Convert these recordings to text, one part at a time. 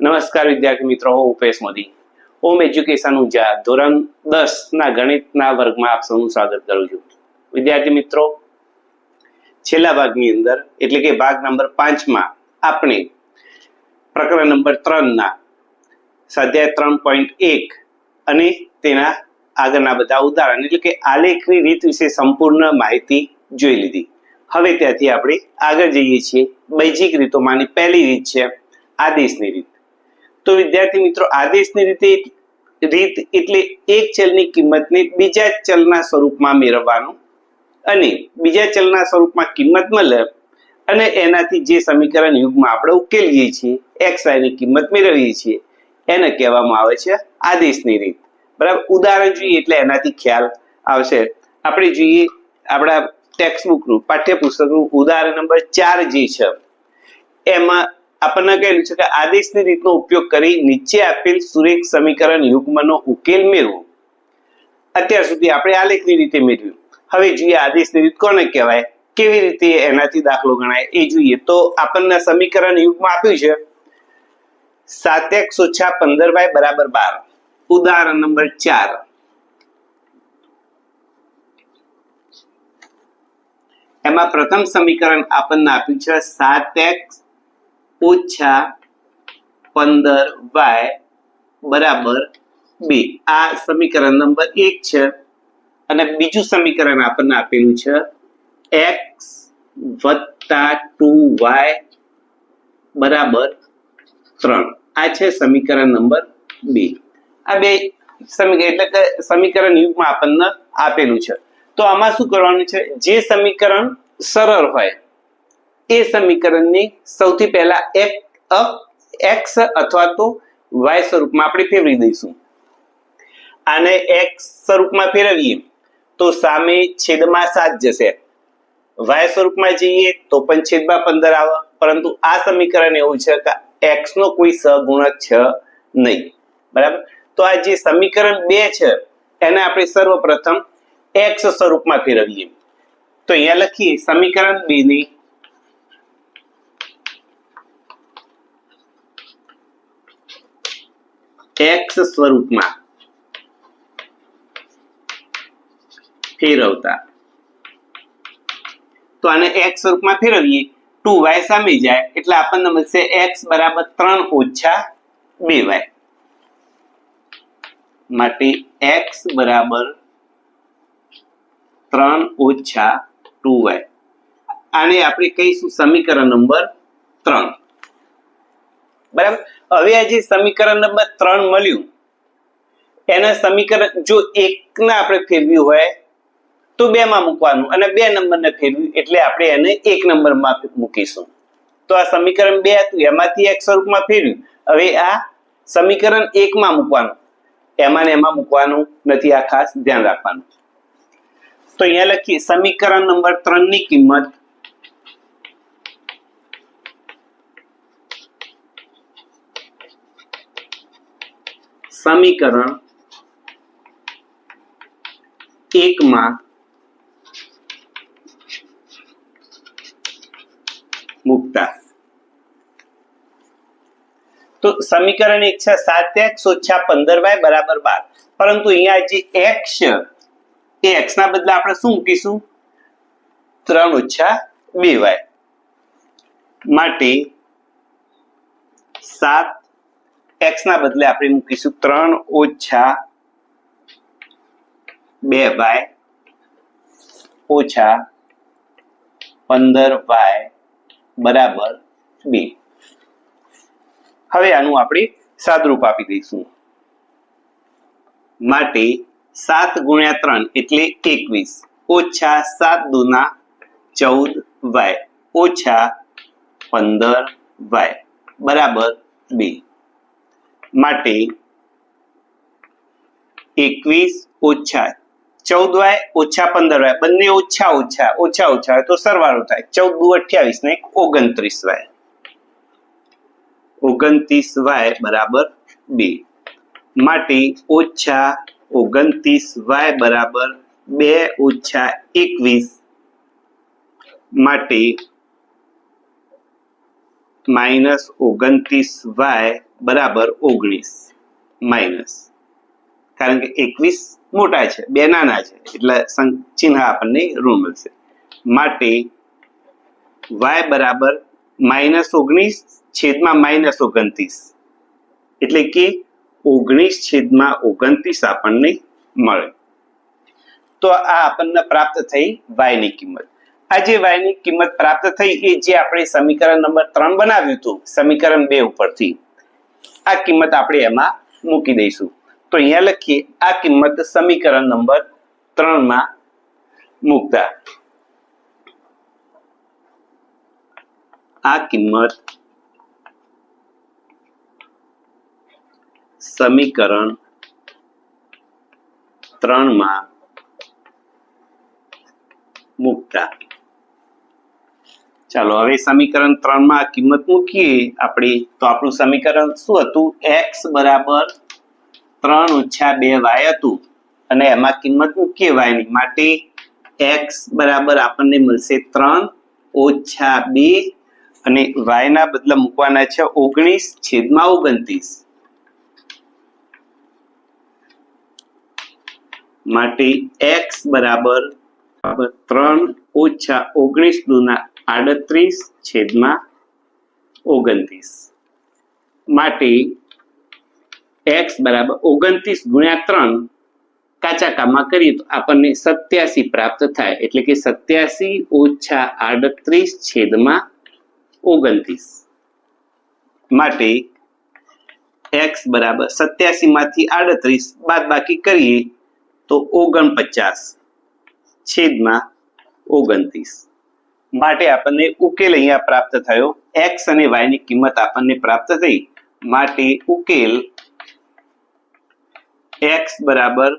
નમસ્કાર વિદ્યાર્થી મિત્રો, હું ઉપેશ મોદી. ઓમ એજ્યુકેશન ઉજા ધોરણ દસ ના ગણિતના વર્ગમાં આપ સૌનું સ્વાગત કરું છું. વિદ્યાર્થી મિત્રો, છેલ્લા ભાગની અંદર, એટલે કે ભાગ નંબર પાંચમાં, આપણે પ્રકરણ નંબર ત્રણના સ્વાધ્યાય ત્રણ પોઈન્ટ એક અને તેના આગળના બધા ઉદાહરણ, એટલે કે આલેખની રીત વિશે સંપૂર્ણ માહિતી જોઈ લીધી. હવે ત્યાંથી આપણે આગળ જઈએ છીએ. બૈજિક રીતોમાંની પહેલી રીત છે, આદેશની રીત. તો વિદ્યાર્થી મિત્રો આદેશની રીતે રીત એટલે એક ચલની કિંમતને બીજા ચલના સ્વરૂપમાં મેળવવાનું અને બીજા ચલના સ્વરૂપમાં કિંમત મળે અને એનાથી જે સમીકરણ યુગમાં આપણે ઉકેલીએ છીએ, એક્સની કિંમત મેળવીએ છીએ, એને કહેવામાં આવે છે આદેશની રીત. બરાબર? ઉદાહરણ જોઈએ એટલે એનાથી ખ્યાલ આવશે. આપણે જોઈએ આપણા ટેક્સ્ટબુકનું પાઠ્યપુસ્તકનું ઉદાહરણ નંબર ચાર જે છે, એમાં આપણને કહેલું છે કે આદેશની રીતનો ઉપયોગ કરી નીચે આપેલ સુરેખ સમીકરણ યુગ્મનો ઉકેલ મેળવો. અત્યાર સુધી આપણે આલેખની રીતે મેળવ્યું. હવે જોઈએ આદેશની રીત કોને કહેવાય? કેવી રીતે એનાથી દાખલો ગણાય? એ જોઈએ. તો આપણને સમીકરણ યુગમાં આપ્યું છે. સાત એક ઓછા પંદર બાય બરાબર બાર. ઉદાહરણ નંબર ચાર. એમાં પ્રથમ સમીકરણ આપણને આપ્યું છે સાત એક્સ ઓછા પંદર વાય બરાબર બે. આ સમીકરણ નંબર એક છે. અને બીજું સમીકરણ આપણને આપેલું છે. એક્સ વત્તા ટુ વાય બરાબર ત્રણ. આ છે સમીકરણ નંબર બે. આ બે સમીકરણ એટલે કે સમીકરણ યુગમાં આપણને આપેલું છે. તો આમાં શું કરવાનું છે? જે સમીકરણ સરળ હોય એ સમીકરણની સૌથી પહેલા એક એક્સ અથવા તો વાય સ્વરૂપમાં આપણે ફેરવી દઈશું. આને એક્સ સ્વરૂપમાં ફેરવીએ તો સામે છેદમાં સાત જશે. વાય સ્વરૂપમાં જઈએ તો પણ છેદમાં પંદર આવે. પરંતુ આ સમીકરણ એવું છે કે એક્સ નો કોઈ સહગુણક છે નહીં. બરાબર? તો આ જે સમીકરણ બે છે, એને આપણે સર્વપ્રથમ એક્સ સ્વરૂપમાં ફેરવીએ. તો અહીંયા લખીએ, સમીકરણ બે ની એક્સ સ્વરૂપમાં ફેરવતા. તો આને એક્સ સ્વરૂપમાં ફેરવીએ, ટુ વાય સામે જાય, એટલે આપણને મળશે એક્સ બરાબર ત્રણ ઓછા બે વાય. માટે એક્સ બરાબર ત્રણ ઓછા ટુ વાય. આને આપણે કહીશું સમીકરણ નંબર ત્રણ. બરાબર? હવે જે સમીકરણ નંબર ત્રણ મળ્યું, એના સમીકરણ જો એકના આપણે ફેરવ્યું હોય, તો બે માં મૂકવાનું અને બે નંબરને ફેરવ્યું એટલે આપણે એને એક નંબરમાં મૂકીશું. તો આ સમીકરણ બે હતું, એમાંથી એક સ્વરૂપમાં ફેરવ્યું હવે આ સમીકરણ એકમાં મૂકવાનું. એમાં ને એમાં મૂકવાનું નથી, આ ખાસ ધ્યાન રાખવાનું. તો અહીંયા લખીએ, સમીકરણ નંબર ત્રણની કિંમત સમીકરણ એકમાં મુકતા. તો સમીકરણ એક છે સાત એક્સ ઓછા પંદર વાય બરાબર બાર. પરંતુ અહીંયા જે એક્સ એ એક્સ ના બદલે આપણે શું મૂકીશું? ત્રણ ઓછા બે વાય. માટે સાત એક્સ ના બદલે આપણે મૂકીશું ત્રણ ઓછા બે વાય ઓછા પંદર વાય બરાબર બે. હવે આનું આપણે સાદરૂપ આપી દઈશું. માટે સાત ગુણ્યા ત્રણ એટલે એકવીસ. ઓછા સાત દુના ચૌદ વાય ઓછા પંદર વાય બરાબર બે. માટે એકવીસ ઓછા ચૌદ વાય ઓછા પંદર વાય બંને ઓછા ઓછા ઓછા ઓછા હોય તો સરવાળો થાય. ચૌદ દુ અઠ્યાવીસ ને ઓગણત્રીસ વાય ઓગણત્રીસ વાય બરાબર બે. માટે ઓછા ઓગણત્રીસ વાય બરાબર બે ઓછા એકવીસ. માટે માઇનસ ઓગણત્રીસ વાય બરાબર ઓગણીસ, માઇનસ. કારણ કે એકવીસ મોટા છે, બે નાના છે, એટલે ચિહ્ન આપણને ઋણ મળશે. માટે વાય બરાબર માઇનસ ઓગણીસ છેદમાં માઇનસ ઓગણત્રીસ. એટલે કે ઓગણીસ છેદમાં ઓગણત્રીસ આપણને મળે. તો આ આપણને પ્રાપ્ત થઈ વાયની કિંમત. આ જે વાયની કિંમત પ્રાપ્ત થઈ એ જે આપણે સમીકરણ નંબર ત્રણ બનાવ્યું હતું, સમીકરણ બે ઉપરથી. આ કિંમત આપણે એમાં મૂકી દઈશું. તો અહીંયા લખીએ, આ કિંમત સમીકરણ નંબર ત્રણમાં મૂકતા. આ કિંમત સમીકરણ ત્રણમાં મૂકતા. ચાલો, હવે સમીકરણ ત્રણમાં આ કિંમત મૂકીએ. આપણે, તો આપણું સમીકરણ શું હતું? એક્સ બરાબર ત્રણ ઓછા બે વાય હતું. અને એમાં કિંમત મૂકીએ વાયની માટે એક્સ બરાબર આપણને મળશે ત્રણ ઓછા બે અને વાય ના બદલે મૂકવાના છે ઓગણીસ છેદમાં ઓગણત્રીસ. માટે એક્સ બરાબર ત્રણ ઓછા ઓગણીસ દુના આડત્રીસ છેદમાં ઓગણત્રીસ માટે એક્સ બરાબર ઓગણત્રીસ ગુણ્યા ત્રણ કાચા કામમાં કરીએ તો આપણને સત્યાસી પ્રાપ્ત થાય એટલે કે સત્યાસી ઓછા આડત્રીસ છેદમાં ઓગણત્રીસ માટે એક્સ બરાબર સત્યાસી માંથી આડત્રીસ બાદ બાકી કરીએ તો ઓગણપચાસ છેદમાં ઓગણત્રીસ માટે આપણને ઉકેલ અહીંયા પ્રાપ્ત થયો. એક્સ અને વાયની કિંમત આપણને પ્રાપ્ત થઈ. માટે ઉકેલ એક્સ બરાબર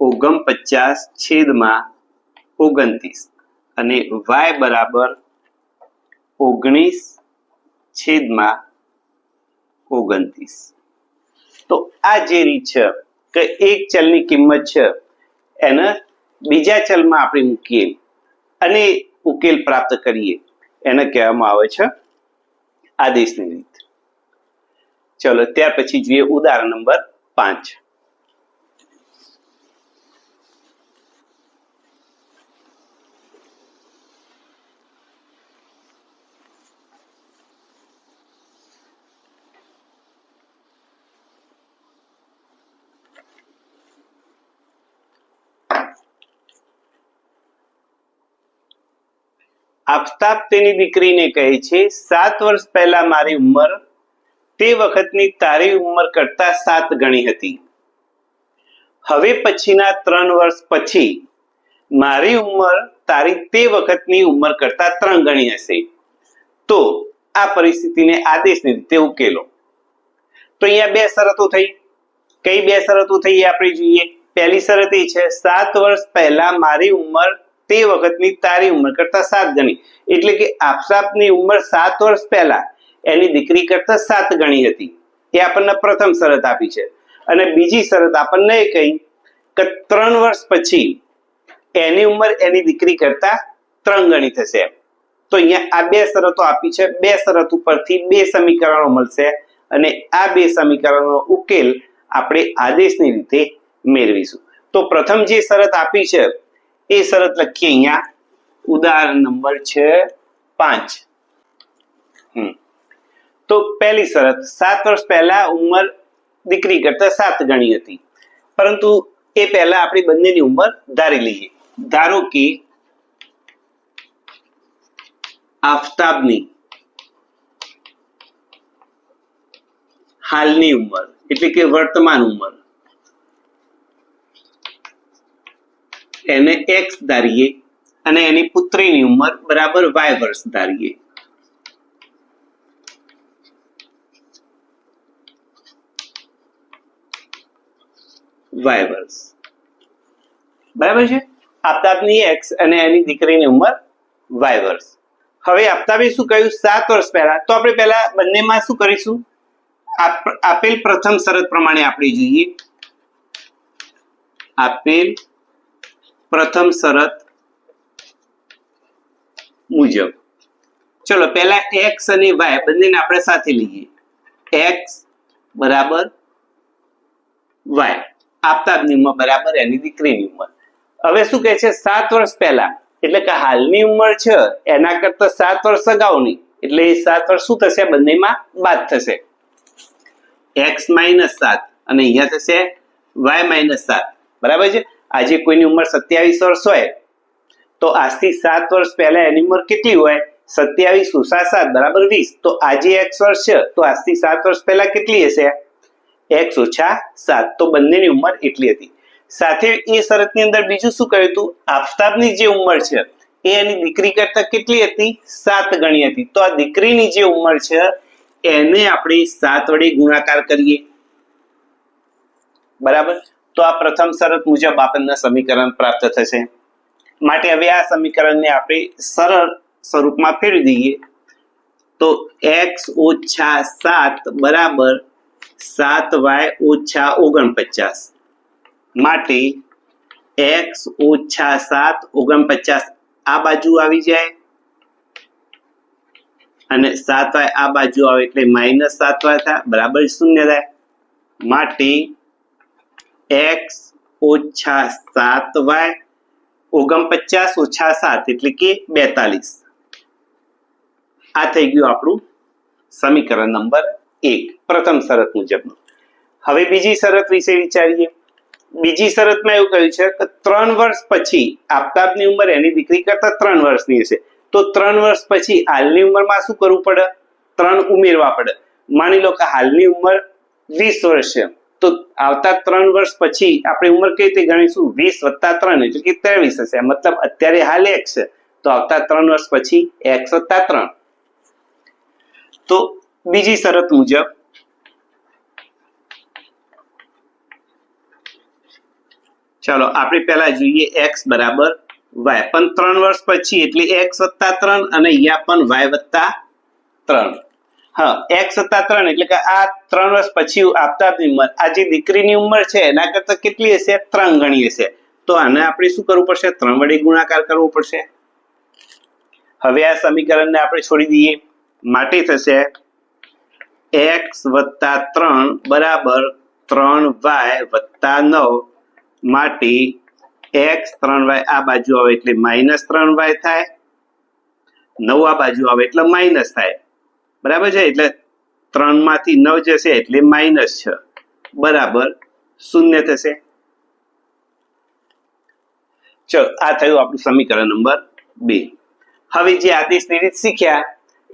ઓગણપચાસ છેદમાં ઓગણત્રીસ અને વાય બરાબર ઓગણીસ છેદમાં ઓગણત્રીસ. તો આ જે રીત છે, કે એક ચલની કિંમત છે, એને બીજા ચલમાં આપણે મૂકીએ. અને ઉકેલ પ્રાપ્ત કરીએ. એને કહેવામાં આવે છે આદેશની રીત. ચલો, ત્યાર પછી જોઈએ ઉદાહરણ નંબર પાંચ. આફતાબ તેની દીકરીને કહે છે, સાત વર્ષ પહેલા મારી ઉંમર, તે વખતની તારી ઉંમર કરતા સાત ગણી હતી. હવે પછીના ત્રણ વર્ષ પછી, મારી ઉંમર તારી તે વખતની ઉંમર કરતા ત્રણ ગણી હશે. તો આ પરિસ્થિતિને આદેશની રીતે ઉકેલો. તો અહીંયા બે શરતો થઈ. કઈ બે શરતો થઈ આપણે જોઈએ. પહેલી શરત એ છે, સાત વર્ષ પહેલા મારી ઉંમર તે વખતની તારી ઉંમર કરતા સાત ગણી. એટલે કે આપસાપની ઉંમર સાત વર્ષ પહેલા એની દીકરી કરતા સાત ગણી હતી. એ આપણને પ્રથમ શરત આપી છે. અને બીજી શરત આપણને એ કહી કે ત્રણ વર્ષ પછી એની ઉંમર એની દીકરી કરતા ત્રણ ગણી થશે તો અહીંયા આ બે શરતો આપી છે. બે શરત ઉપરથી બે સમીકરણો મળશે. અને આ બે સમીકરણનો ઉકેલ આપણે આદેશની રીતે મેળવીશું. તો પ્રથમ જે શરત આપી છે એ શરત લખીએ અહીંયા. ઉદાહરણ નંબર છે પાંચ. હમ. તો પહેલી શરત, સાત વર્ષ પહેલા ઉંમર દીકરી કરતા સાત ગણી હતી. પરંતુ એ પહેલા આપણી બંનેની ઉંમર ધારી લઈએ. ધારો કે આફતાબની હાલની ઉંમર, એટલે કે વર્તમાન ઉંમર. એને એક્સ ધારીએ અને એની પુત્રીની ઉંમર બરાબર વાય વર્ષ ધારીએ. બરાબર છે? આફતાબની એક્સ અને એની દીકરીની ઉંમર વાય વર્ષ. હવે આફતાબે શું કહ્યું? સાત વર્ષ પહેલા. તો આપણે પહેલા બંનેમાં શું કરીશું? આપ- આપેલ પ્રથમ શરત પ્રમાણે આપણે જોઈએ. આપેલ પ્રથમ શરત મુજબ. ચલો, પહેલા એક્સ અને વાય બંનેને આપણે સાથે લઈએ. એક્સ બરાબર વાય આપતાની ઉંમર બરાબર એની દીકરીની ઉંમર. હવે શું કહે છે? સાત વર્ષ પહેલા. એટલે કે હાલની ઉંમર છે, એના કરતા સાત વર્ષ અગાઉની. એટલે એ સાત વર્ષ શું થશે? બંનેમાં બાદ થશે. એક્સ માઇનસ સાત અને અહીંયા થશે વાય માઇનસ સાત. બરાબર છે? આજે કોઈની ઉંમર સત્યાવીસ વર્ષ હોય, તો આજથી સાત વર્ષ પહેલા એની ઉંમર કેટલી હોય? સત્યાવીસ ઉષા સાત બરાબર વીસ. તો આજે એક્સ વર્ષ છે, તો આજથી સાત વર્ષ પહેલા કેટલી હશે? એક્સ ઓછા સાત. તો બંનેની ઉંમર એટલી હતી. સાથે એ શરતની અંદર બીજું શું કહ્યું હતું? આફતાબની જે ઉંમર છે, એ એની દીકરી કરતા કેટલી હતી? સાત ગણી હતી. તો આ દીકરીની જે ઉંમર છે, એને આપણે સાત વડે ગુણાકાર કરીએ. બરાબર? તો આ પ્રથમ શરત મુજબ આપણને સમીકરણ પ્રાપ્ત થશે. માટે હવે આ સમીકરણને આપણે સરળ સ્વરૂપમાં ફેરવી દઈએ. તો એક્સ ઓછા સાત બરાબર સાત વાય ઓછા ઓગણપચાસ. માટે એક્સ ઓછા સાત ઓગણપચાસ આ બાજુ આવી જાય. અને સાત વાય આ બાજુ આવે એટલે માઇનસ સાત વાય થાય, બરાબર શૂન્ય થાય. માટે એક્સ ઓછા સાત વાય ઓગણપચાસ ઓછા સાત એટલે કે બેતાલીસ. આ થઈ ગયું આપણું સમીકરણ નંબર એક, પ્રથમ શરત મુજબનું. હવે બીજી શરત વિશે વિચારીએ. બીજી શરતમાં એવું કહ્યું છે કે ત્રણ વર્ષ પછી આફતાબની ઉંમર એની દીકરી કરતા ત્રણ વર્ષની હશે. તો ત્રણ વર્ષ પછી હાલની ઉંમરમાં શું કરવું પડે? ત્રણ ઉમેરવા પડે. માની લો કે હાલની ઉંમર વીસ વર્ષ છે. તો આવતા ત્રણ વર્ષ પછી આપણે ઉંમર કઈ રીતે ગણીશું? વીસ વત્તા ત્રણ એટલે કે ત્રેવીસ હશે. મતલબ અત્યારે હાલ એક્સ તો આવતા ત્રણ વર્ષ પછી એક્સ વત્તા ત્રણ. તો બીજી શરત મુજબ ચાલો આપણે પહેલા જોઈએ એક્સ બરાબર વાય. પણ ત્રણ વર્ષ પછી એટલે એક્સ વત્તા ત્રણ અને અહીંયા પણ વાય વત્તા ત્રણ. હા, એક, સત્તા, ત્રણ, એટલે કે આ ત્રણ વર્ષ પછી આપતાની ઉંમર. આ જે દીકરીની ઉંમર છે, એના કરતા કેટલી હશે? ત્રણ હશે. તો આને આપણે શું કરવું પડશે? ત્રણ વડે ગુણાકાર કરવો પડશે. હવે આ સમીકરણને આપણે છોડી દઈએ. માટે થશે એક્સ વત્તા ત્રણ બરાબર ત્રણ વાય વત્તા નવ માટે એક્સ ત્રણ વાય આ બાજુ આવે એટલે માઇનસ ત્રણ વાય થાય. નવ આ બાજુ આવે એટલે માઇનસ થાય. બરાબર છે? એટલે ત્રણમાંથી નવ જશે એટલે માઇનસ છ. બરાબર. શૂન્ય થશે. ચલો, આ થયું આપણું સમીકરણ નંબર બે. હવે જે આદેશની રીત શીખ્યા,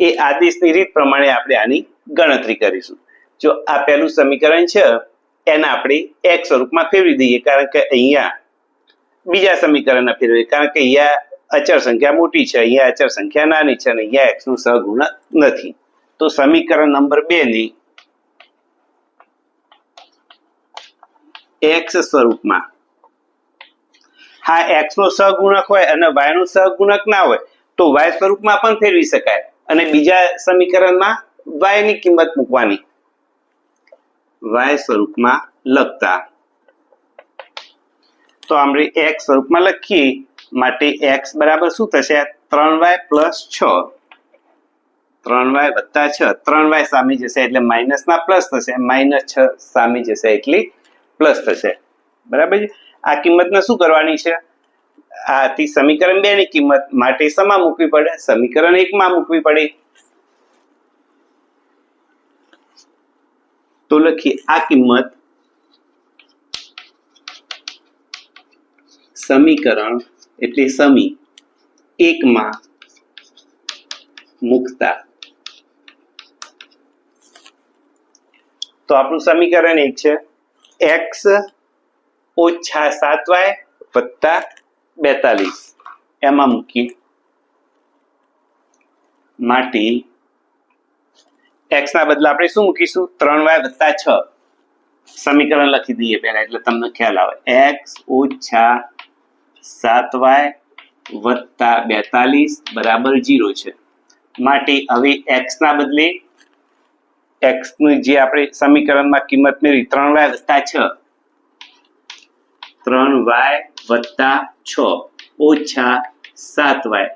એ આદેશની રીત પ્રમાણે આપણે આની ગણતરી કરીશું. જો આ પહેલું સમીકરણ છે, એને આપણે એક સ્વરૂપમાં ફેરવી દઈએ, કારણ કે અહીંયા બીજા સમીકરણને ફેરવીએ. કારણ કે અહીંયા અચળ સંખ્યા મોટી છે, અહીંયા અચળ સંખ્યા નાની છે, અને અહીંયા એક્સનું સહગુણક નથી. તો સમીકરણ નંબર બે ની એક્સ સ્વરૂપમાં. હા એક્સ નો સહગુણક હોય અને વાય નો સહગુણક ના હોય, તો વાય સ્વરૂપમાં પણ ફેરવી શકાય. અને બીજા સમીકરણમાં વાયની કિંમત મૂકવાની. વાય સ્વરૂપમાં લખતા. તો આપણે એક્સ સ્વરૂપમાં લખીએ. માટે એક્સ બરાબર શું થશે? ત્રણ વાય પ્લસ છ. ત્રણ વાય વત્તા છ. ત્રણ વાય સામે જશે એટલે માઇનસ ના પ્લસ થશે. માઇનસ છ સામે જશે એટલી પ્લસ થશે. બરાબર છે? આ કિંમતને શું કરવાની છે? આથી સમીકરણ બે ની કિંમત માટે સમા મૂકવી પડે. સમીકરણ એક માં મૂકવી પડે. તો લખીએ, આ કિંમત સમીકરણ એટલે સમી એકમાં મૂકતા તો આપણું સમીકરણ એક છે. એક્સ ઓછા સાત વાય વત્તા બેતાલીસ. એમાં મૂકી માટે એક્સ ના બદલે આપણે શું મૂકીશું? ત્રણ વાય વત્તા છ. સમીકરણ લખી દઈએ પહેલા, એટલે તમને ખ્યાલ આવે. એક્સ ઓછા સાત વાય વત્તા બેતાલીસ બરાબર જીરો છે. માટે હવે એક્સ ના બદલે એક્સનું જે આપણે સમીકરણમાં કિંમત મેળવી ત્રણ વાય વત્તા છ. ત્રણ વાય વત્તા છ. ઓછા સાત વાય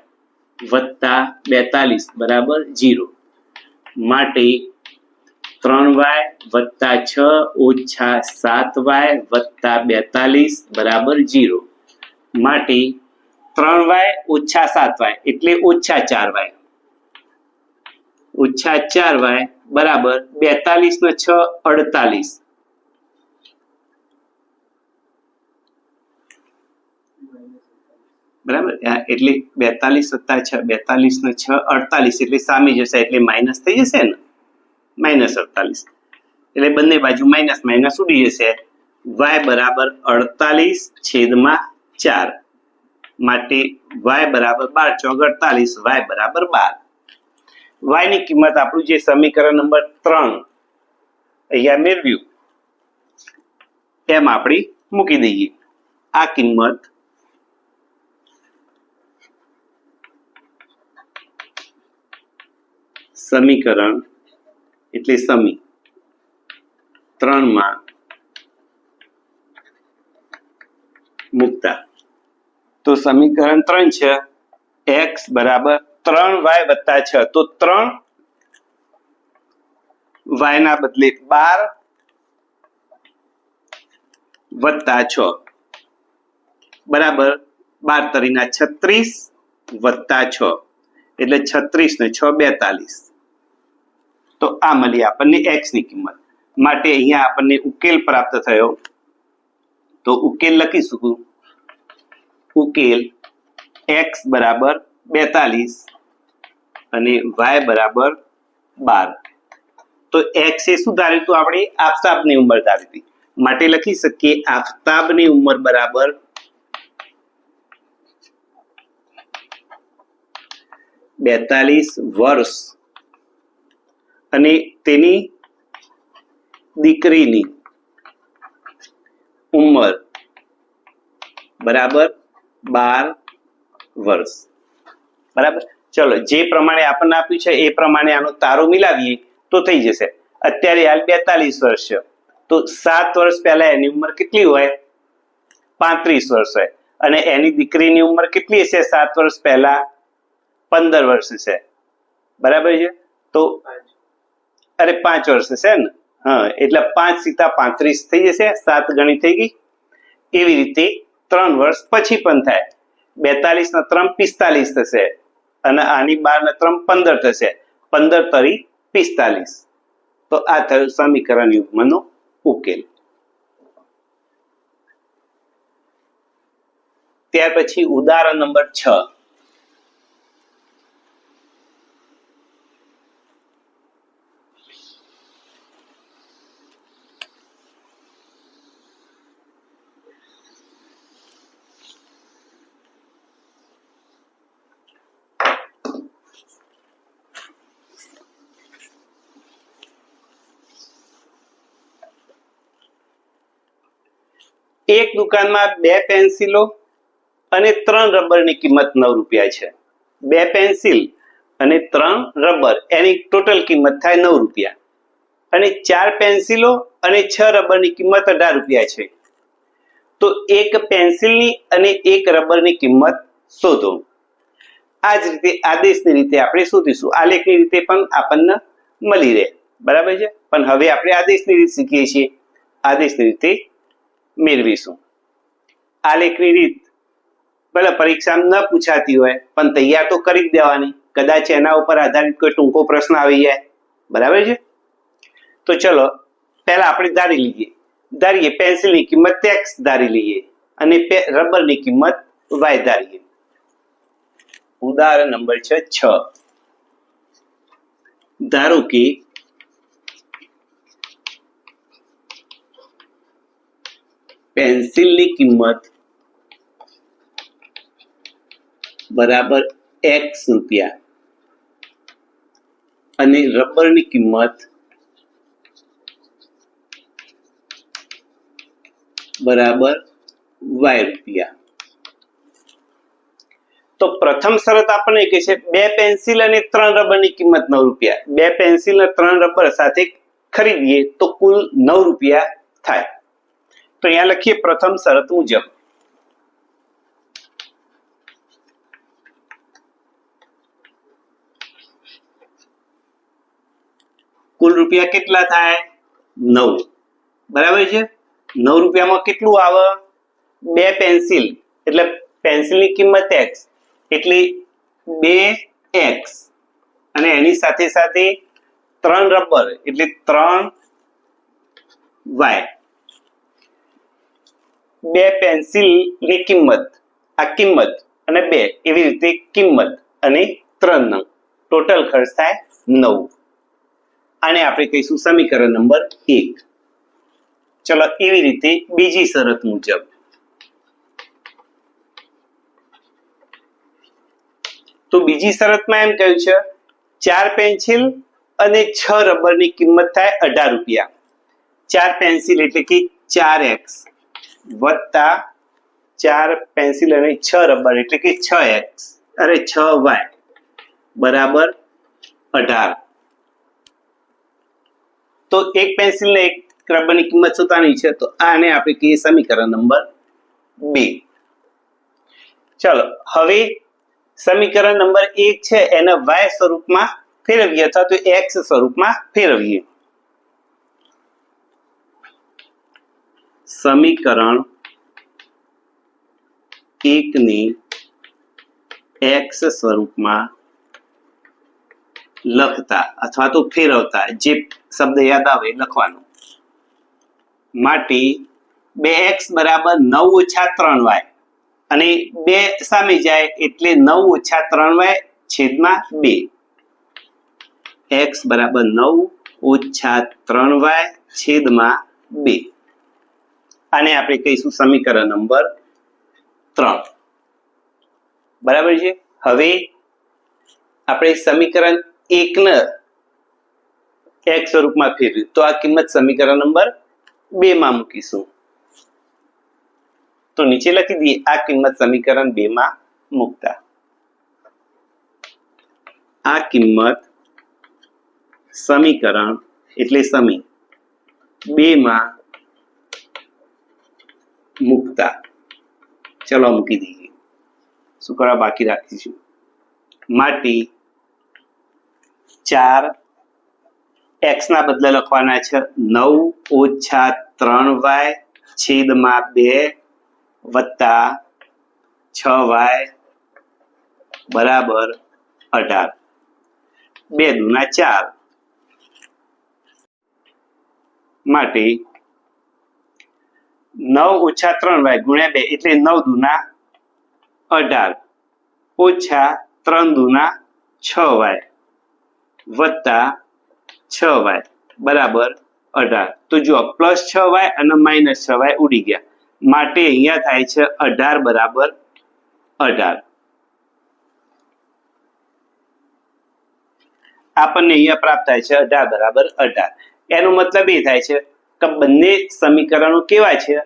વત્તા બેતાલીસ, બરાબર જીરો. માટે ત્રણ વાય વત્તા છ ઓછા સાત વાય વત્તા બેતાલીસ, બરાબર જીરો. માટે ત્રણ વાય ઓછા સાત વાય, એટલે ઓછા ચાર વાય. ઓછા ચાર વાય બરાબર, બેતાલીસ ને છ, અડતાલીસ. બરાબર? આ એટલે બેતાલીસ વત્તા છ, બેતાલીસ ને છ, અડતાલીસ, એટલે સામે જશે, એટલે માઇનસ થઈ જશે ને? માઇનસ અડતાલીસ. એટલે બંને બાજુ માઇનસ માઇનસ ઉડી જશે. વાય બરાબર અડતાલીસ છેદમાં ચાર. માટે વાય બરાબર બાર ચોક અડતાલીસ, વાય બરાબર બાર. વાયની કિંમત આપણું જે સમીકરણ નંબર ત્રણ અહીંયા મેળવ્યું. એમ આપણે મૂકી દઈએ. આ કિંમત સમીકરણ એટલે સમી. ત્રણમાં મૂકતા. તો સમીકરણ ત્રણ છે. એક્સ બરાબર ત્રણ વાય વત્તા છ. તો ત્રણ વાય ના બદલે બાર વત્તા છ. બરાબર? બાર તરીના છત્રીસ વત્તા છ. એટલે છત્રીસ ને છ બેતાલીસ. તો આ મળી આપણને એક્સની કિંમત. માટે અહીંયા આપણને ઉકેલ પ્રાપ્ત થયો. તો ઉકેલ લખી શકું ઉકેલ એક્સ બરાબર બેતાલીસ અને વાય બરાબર બાર. તો એક્સ એ શું ધાર્યું આપણે? આફતાબની ઉંમર ધારી હતી. માટે લખી શકીએ આફતાબની ઉંમર બરાબર બેતાલીસ વર્ષ. અને તેની દીકરીની ઉંમર બરાબર બાર વર્ષ. બરાબર? ચલો, જે પ્રમાણે આપણને આપ્યું છે, એ પ્રમાણે આનો તારો મિલાવીએ તો થઈ જશે. અત્યારે હાલ બેતાલીસ વર્ષ છે. તો સાત વર્ષ પહેલા એની ઉંમર કેટલી હોય? પાંત્રીસ વર્ષ હોય. અને એની દીકરીની ઉંમર કેટલી હશે? સાત વર્ષ પહેલા પંદર વર્ષ છે બરાબર છે? તો અરે પાંચ વર્ષ છે ને? હા, એટલે પાંચ સીતા પાંત્રીસ થઈ જશે, સાત ગણી થઈ ગઈ. એવી રીતે ત્રણ વર્ષ પછી પણ થાય. બેતાલીસ ના ત્રણ પિસ્તાલીસ થશે. અને આની બાર ને ત્રણ પંદર થશે. પંદર તરી પિસ્તાલીસ. તો આ થયું સમીકરણ યુગ્મનો ઉકેલ. ત્યાર પછી ઉદાહરણ નંબર છ. એક દુકાનમાં બે પેન્સિલો અને ત્રણ રબરની કિંમત નવ રૂપિયા છે. બે પેન્સિલ અને ત્રણ રબર, એની ટોટલ કિંમત થાય નવ રૂપિયા. અને ચાર પેન્સિલો અને છ રબરની કિંમત અઢાર રૂપિયા છે. તો એક પેન્સિલની અને એક રબરની કિંમત શોધો. આ જ રીતે આદેશની રીતે આપણે શોધીશું. આલેખની રીતે પણ આપણને મળી રહે. બરાબર છે? પણ હવે આપણે આદેશની રીત શીખીએ છીએ. આદેશની રીતે મેળવીશું. આ લેખની રીત ભલે પરીક્ષામાં ન પૂછાતી હોય, પણ તૈયાર તો કરી જ દેવાની. કદાચ એના ઉપર આધારિત કોઈ ટૂંકો પ્રશ્ન આવી જાય. બરાબર છે? તો ચલો, પહેલા આપણે ધારી લઈએ. ધારીએ પેન્સિલની કિંમત એક્સ ધારી લઈએ અને રબરની કિંમત, વાય ધારીએ. ઉદાહરણ નંબર છે છ. ધારો કે પેન્સિલની કિંમત બરાબર એક્સ રૂપિયા અને રબરની કિંમત બરાબર વાય રૂપિયા. તો પ્રથમ શરત આપણને કહે છે, બે પેન્સિલ અને ત્રણ રબરની કિંમત નવ રૂપિયા. બે પેન્સિલ અને ત્રણ રબર સાથે ખરીદીએ તો કુલ નવ રૂપિયા થાય. તો અહીંયા લખીએ, પ્રથમ શરત મુજબ. કુલ રૂપિયા કેટલા થાય? નવ. બરાબર છે? નવ રૂપિયામાં કેટલું આવે? બે પેન્સિલ. એટલે પેન્સિલની કિંમત એક્સ એટલે બે એક્સ. અને એની સાથે સાથે ત્રણ રબર. એટલે ત્રણ વાય. બે પેન્સિલની કિંમત. આ કિંમત અને બે એવી રીતે કિંમત અને ત્રણ ટોટલ ખર્ચ થાય નવ. આને આપણે કહીશું સમીકરણ નંબર એક. ચલો એવી રીતે બીજી શરત મુજબ. તો બીજી શરતમાં એમ કહ્યું છે, ચાર પેન્સિલ અને છ રબરની કિંમત થાય અઢાર રૂપિયા. ચાર પેન્સિલ એટલે કે ચાર એક્સ વત્તા ચાર પેન્સિલ અને છ રબર એટલે કે છ એક્સ અરે છ વાય બરાબર અઢાર. તો એક પેન્સિલ ને એક રબરની કિંમત શોધવાની છે, તો આને આપણે કહીએ સમીકરણ નંબર બે. ચલો, હવે સમીકરણ નંબર એક છે, એને વાય સ્વરૂપમાં ફેરવીએ અથવા તો એક્સ સ્વરૂપમાં ફેરવીએ. સમીકરણ એકની એક્સ સ્વરૂપમાં લખતા અથવા તો ફેરવતા જે શબ્દ યાદ આવે લખવાનો. માટે બે એક્સ બરાબર નવ ઓછા ત્રણ વાય અને બે સામે જાય એટલે નવ ઓછા ત્રણ વાય છેદમાં બે. એક્સ બરાબર નવ ઓછા ત્રણ વાય છેદમાં બે. આને આપણે કહીશું સમીકરણ નંબર ત્રણ. બરાબર છે? હવે આપણે સમીકરણ એકને એક સ્વરૂપમાં ફેરવ્યું. તો આ કિંમત સમીકરણ નંબર બે માં મૂકીશું. તો નીચે લખી દઈએ, આ કિંમત સમીકરણ બે માં મૂકતા. આ કિંમત સમીકરણ, એટલે સમી બે માં મૂકતા. ચલો મૂકી દઈએ. શું કરવા બાકી રાખીશું? માટી ચાર એક્સ ના બદલે લખવાના છે નવ ઓછા ત્રણ વાય છેદમાં બે વત્તા છ વાય બરાબર અઢાર. બે દુના ચાર. માટે નવ ઓછા ત્રણ વાય ગુણ્યા બે એટલે નવ દુના અઢાર. ઓછા ત્રણ દુના છ વાય વત્તા છ વાય બરાબર અઢાર. તો જુઓ, પ્લસ છ વાય અને માઇનસ છ વાય ઉડી ગયા. માટે અહીંયા થાય છે અઢાર બરાબર અઢાર. આપણને અહીંયા પ્રાપ્ત થાય છે અઢાર બરાબર અઢાર. એનો મતલબ એ થાય છે કે બંને સમીકરણો કેવા છે?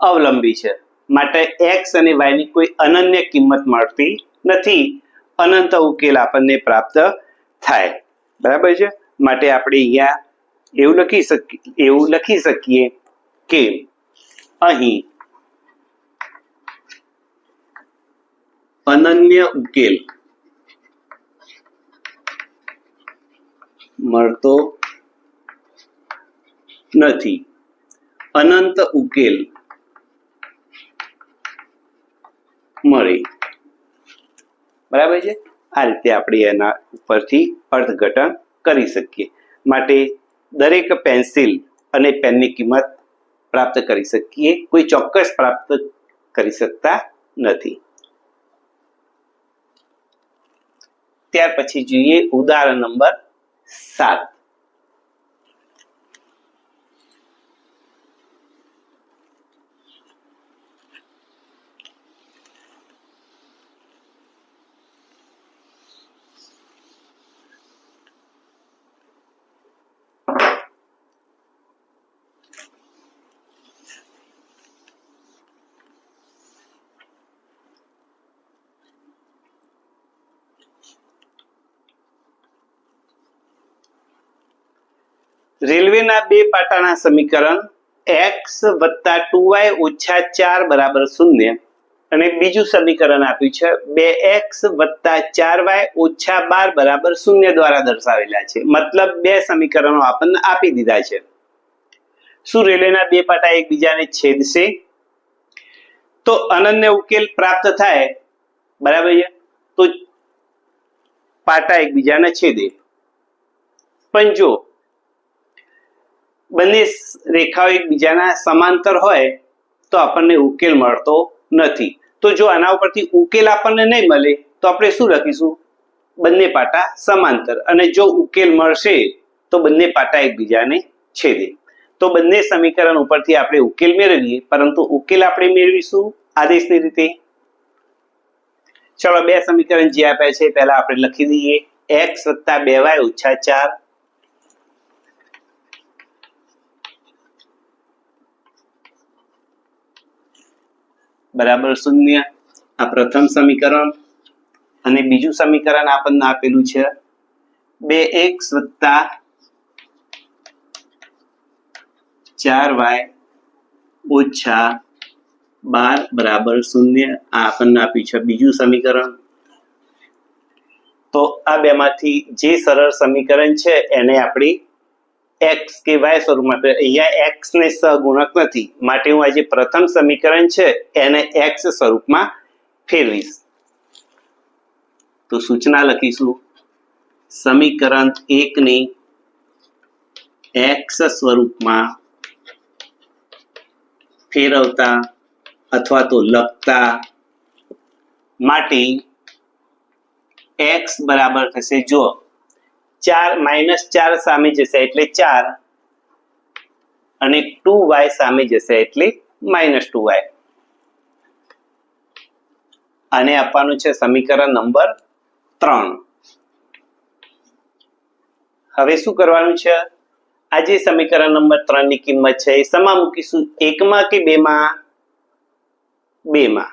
અવલંબી છે. માટે એક્સ અને વાયની કોઈ અનન્ય કિંમત મળતી નથી. અનંત ઉકેલ આપણને પ્રાપ્ત થાય. બરાબર છે? માટે આપણે અહીંયા એવું લખી શકીએ એવું લખી શકીએ કે અહીં અનન્ય ઉકેલ મળતો નથી. અનંત ઉકેલ મળે. બરાબર છે? આ રીતે આપણે એના ઉપરથી અર્થઘટન કરી શકીએ. માટે દરેક પેન્સિલ અને પેનની કિંમત પ્રાપ્ત કરી શકીએ. કોઈ ચોક્કસ પ્રાપ્ત કરી શકતા નથી. ત્યાર પછી જોઈએ ઉદાહરણ નંબર સાત. રેલવેના બે પાટાના સમીકરણ એક્સ વત્તા ટુ વાય ઓછા ચાર બરાબર શૂન્ય. અને બીજું સમીકરણ આપ્યું છે બે એક્સ વત્તા ચાર વાય ઓછા બાર બરાબર શૂન્ય દ્વારા દર્શાવેલા છે. મતલબ બે સમીકરણો આપણને આપી દીધા છે. શું રેલેના બે પાટા એકબીજાને છેદશે? તો અનન્ય ઉકેલ પ્રાપ્ત થાય. બરાબર તો પાટા એકબીજાને છેદે. પણ જો બંને રેખાઓ એકબીજાના સમાંતર હોય તો આપણને ઉકેલ મળતો નથી. તો જો આના ઉપરથી ઉકેલ આપણને નહીં મળે, તો આપણે શું લખીશું? બંને પાટા સમાંતર. અને જો ઉકેલ મળશે, તો બંને પાટા એકબીજાને છેદે. તો બંને સમીકરણ ઉપરથી આપણે ઉકેલ મેળવીએ, પરંતુ ઉકેલ આપણે મેળવીશું આદેશની રીતે. ચલો, બે સમીકરણ જે આપ્યા છે, પહેલા આપણે લખી દઈએ. એક્સ વત્તા બે વાય ઓછા ચાર. બરાબર શૂન્ય. આ પ્રથમ સમીકરણ અને બીજું સમીકરણ આપણને આપેલું છે બે એક્સ વત્તા ચાર વાય ઓછા બાર બરાબર શૂન્ય. આ આપણને આપ્યું છે બીજું સમીકરણ. તો આ બેમાંથી જે સરળ સમીકરણ છે એને આપણી એક્સ કે વાય સ્વરૂપમાં. આપે. અહીંયા એક્સ ને સહગુણક નથી. માટે હું આ જે પ્રથમ સમીકરણ છે, એને એક્સ સ્વરૂપમાં ફેરવીશ. તો સૂચના લખીશું. સમીકરણ એકની એક્સ સ્વરૂપમાં ફેરવતા અથવા તો લખતા માટે એક્સ બરાબર થશે. જો ચાર માઇનસ ચાર સામે જશે એટલે ચાર. અને ટુ વાય સામે જશે એટલે માઇનસ ટુ વાય આને આપવાનું છે સમીકરણ નંબર ત્રણ. હવે શું કરવાનું છે? આ જે સમીકરણ નંબર ત્રણની કિંમત છે, એ સમા મૂકીશું એકમાં કે બેમાં? બેમાં.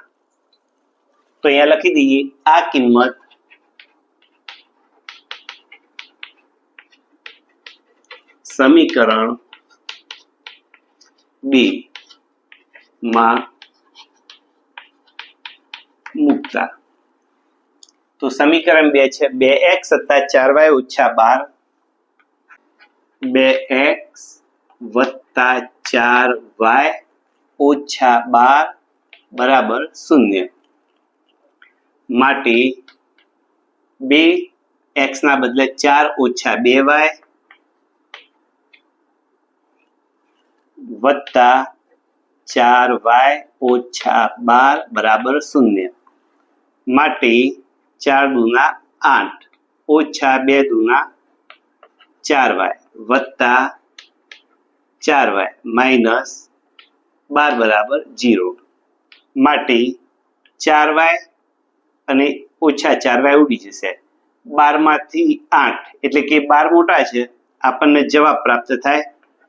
તો અહીંયા લખી દઈએ, આ કિંમત સમીકરણ બે માં મૂકતા તો સમીકરણ બે છે બે એક્સ સત્તા ચાર વાય ઓછા બાર બે એક્સ વત્તા ચાર વાય ઓછા બાર બરાબર શૂન્ય માટે બે એક્સ ના બદલે ચાર ઓછા બે વાય વત્તા ચાર વાય ઓછા બાર બરાબર શૂન્ય. માટે ચાર દુના આઠ. ઓછા બે દુના ચાર વાય. વત્તા ચાર વાય માઇનસ બાર બરાબર જીરો માટે ચાર વાય અને ઓછા ચાર વાય ઉડી જશે. બારમાંથી આઠ. એટલે કે બાર મોટા છે. આપણને જવાબ પ્રાપ્ત થાય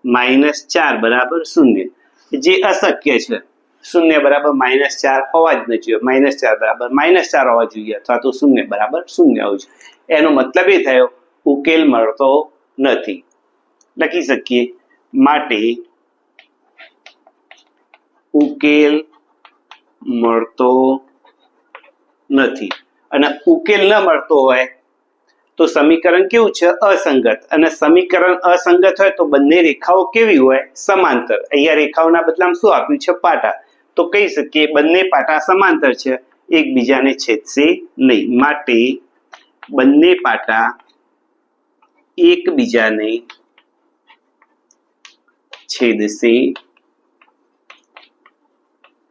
માઇનસ ચાર બરાબર શૂન્ય. જે અશક્ય છે. શૂન્ય બરાબર માઇનસ ચાર હોવા જ નથી. જોઈએ માઇનસ ચાર બરાબર માઇનસ ચાર હોવા જોઈએ અથવા તો શૂન્ય બરાબર શૂન્ય હોવું જોઈએ. એનો મતલબ એ થયો, ઉકેલ મળતો નથી. લખી શકીએ. માટે ઉકેલ મળતો નથી. અને ઉકેલ ન મળતો હોય તો સમીકરણ કેવું છે? અસંગત. અને સમીકરણ અસંગત હોય તો બંને રેખાઓ કેવી હોય? સમાંતર. અહીંયા રેખાઓના બદલામાં શું આપ્યું છે? પાટા. તો કહી શકીએ બંને પાટા સમાંતર છે. એકબીજાને છેદશે નહીં. માટે બંને પાટા એકબીજાને છેદશે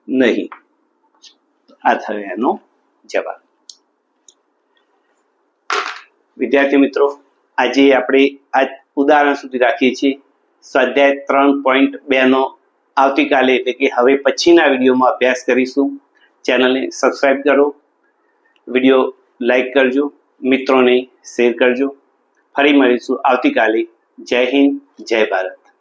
નહીં. આ થયો એનો જવાબ. વિદ્યાર્થી મિત્રો, આજે આપણે આ ઉદાહરણ સુધી રાખીએ છીએ. સ્વાધ્યાય ત્રણ પોઈન્ટ બે નો આવતીકાલે એટલે કે હવે પછીના વિડીયોમાં અભ્યાસ કરીશું. ચેનલને સબસ્ક્રાઇબ કરો. વીડિયો લાઈક કરજો. મિત્રોને શેર કરજો. ફરી મળીશું આવતીકાલે. જય હિન્દ, જય ભારત.